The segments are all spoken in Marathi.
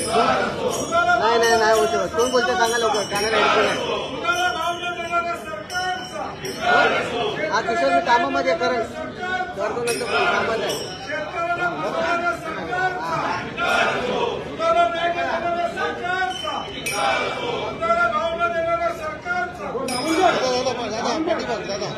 नाही नाही नाही होत कोण बोलतो सांगा लोक कानाला नाही हा किशोर मी कामामध्ये करेन करतो नंतर पण दादा दादा.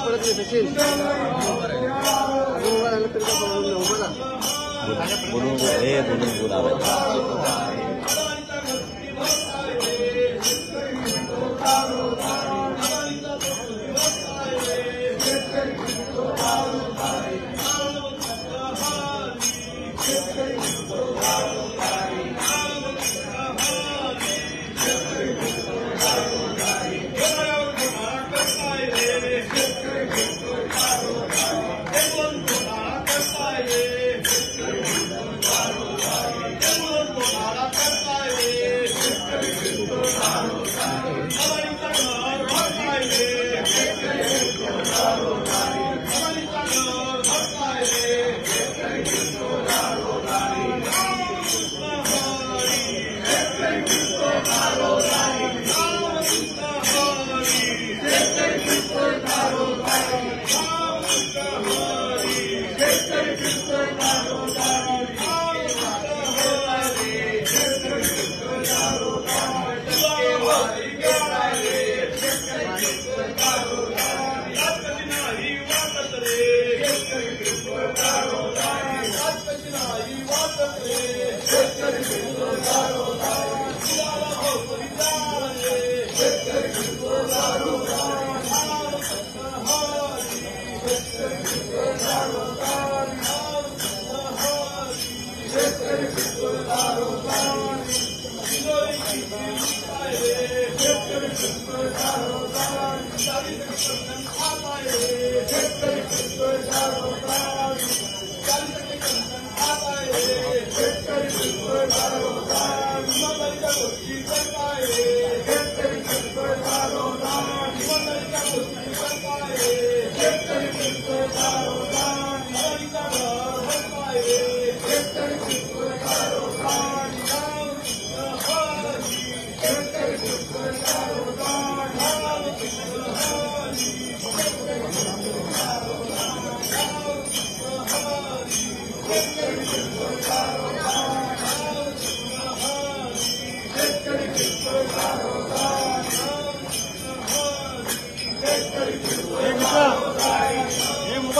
परत काय नाही सचिन अजून उभा राहिला तरी काय प्रॉब्लेम नाही उभा राहा. बोलून बोलून बोलावं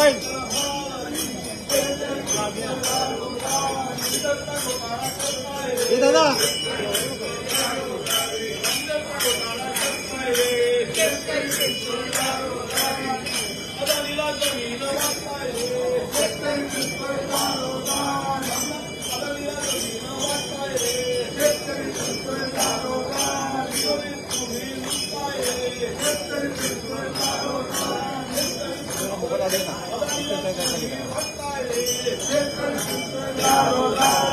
pai. E Dada? Thank you. 大会かけたから。